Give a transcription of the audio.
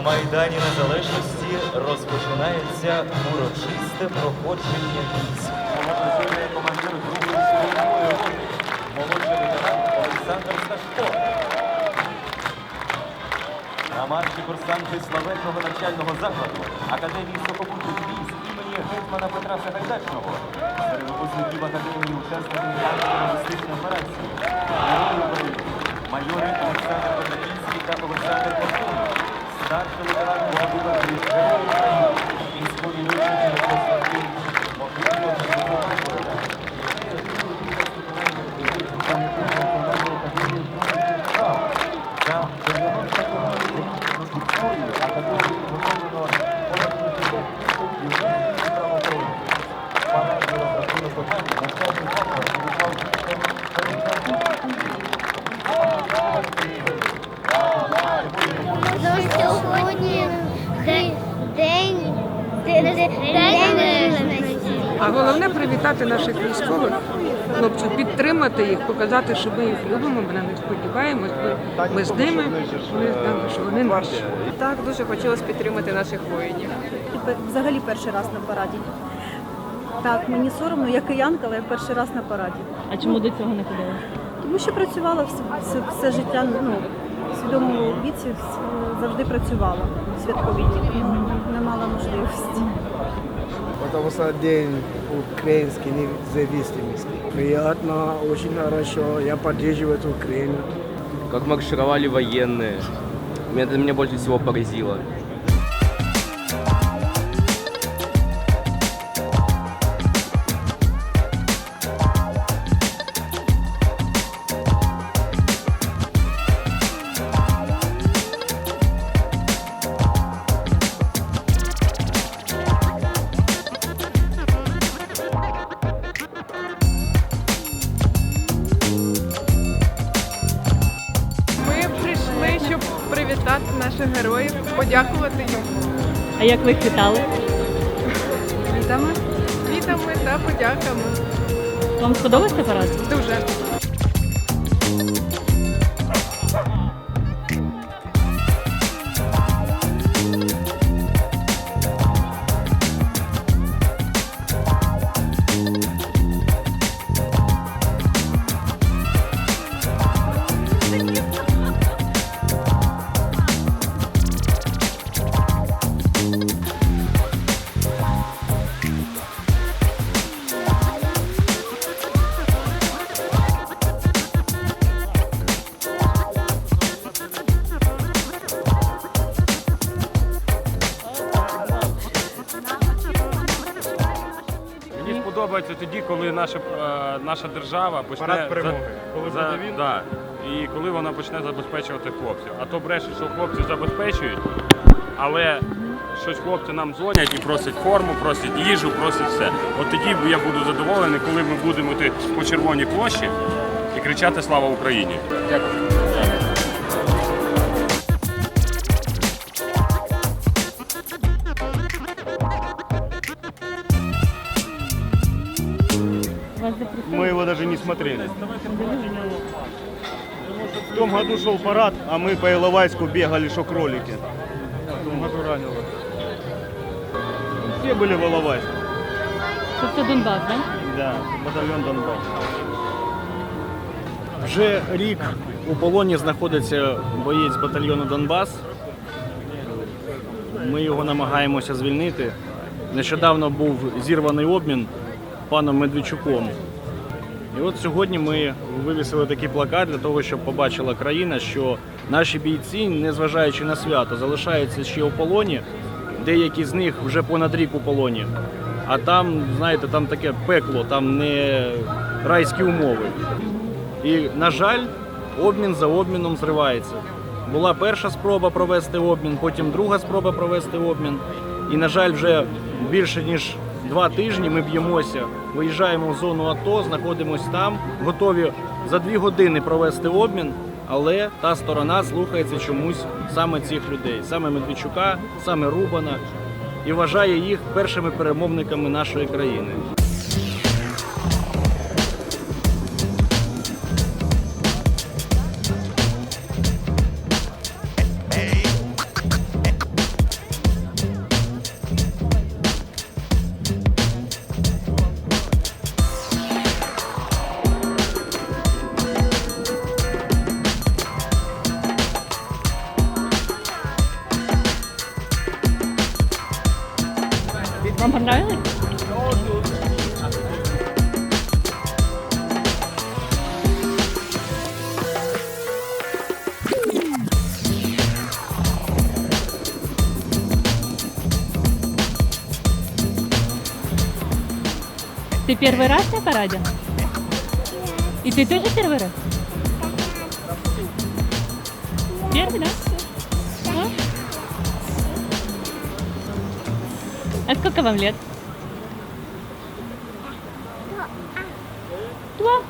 Майдані Незалежності розпочинається урочисте проходження військ. Молодший лейтенант Олександр Сашко. На марші курсанти славетного навчального закладу Академії сухопутних військ імені гетьмана Петра Сагайдачного. Серед випускників академії учасників 分かる? А головне привітати наших військових хлопців, підтримати їх, показати, що ми їх любимо, ми на них сподіваємось, ми, ми з ними, ми знаємо, що вони наші. Так, дуже хотілося підтримати наших воїнів. Взагалі перший раз на параді. Так, мені соромно, я киянка, але я перший раз на параді. А чому до цього не ходили? Тому що працювала все, все, все життя, ну, в свідомому віці завжди працювала в святкові дні, не мала можливості Потому что день украинской независимости. Приятно, очень хорошо. Я поддерживаю эту Украину. как маршировали военные. Меня- Это меня больше всего поразило. Привітати наших героїв, подякувати їм А як ви їх вітали? Вітами. Вітами та подяками. Вам сподобався парад? Дуже. Мені сподобається тоді, коли наша, е, наша держава почне Парад перемоги. за- Коли за- буде він? да, і коли вона почне забезпечувати хлопців. А то бреше, що хлопці забезпечують, але щось хлопці нам дзвонять і просять форму, просять їжу, просять все. От тоді я буду задоволений, коли ми будемо йти по червоній площі і кричати Слава Україні! Дякую. Вас запросили? Мы его даже не смотрели. В том году шел парад, а мы по Иловайску бегали, что кролики. В том году ранило. Все были в Иловайске. Це все Донбас, так? Да, батальйон Донбас. Вже рік у полоні знаходиться боєць батальйону Донбас. Ми його намагаємося звільнити. Нещодавно був зірваний обмін паном Медведчуком. І от сьогодні ми вивісили такий плакат для того, щоб побачила країна, що наші бійці, незважаючи на свято, залишаються ще у полоні. Деякі з них вже понад рік у полоні. А там, знаєте, там таке пекло, там не райські умови. І, на жаль, обмін за обміном зривається. Була перша спроба провести обмін, потім друга спроба провести обмін. І, на жаль, вже більше ніж два тижні ми б'ємося, виїжджаємо в зону АТО, знаходимося там, готові за дві години провести обмін, але та сторона слухається чомусь саме цих людей, саме Медведчука, саме Рубана, і вважає їх першими перемовниками нашої країни. Вам понравилось? Ты первый раз на параде? И ты тоже первый раз? Первый, да? Сколько вам лет? Ну, Два. Два?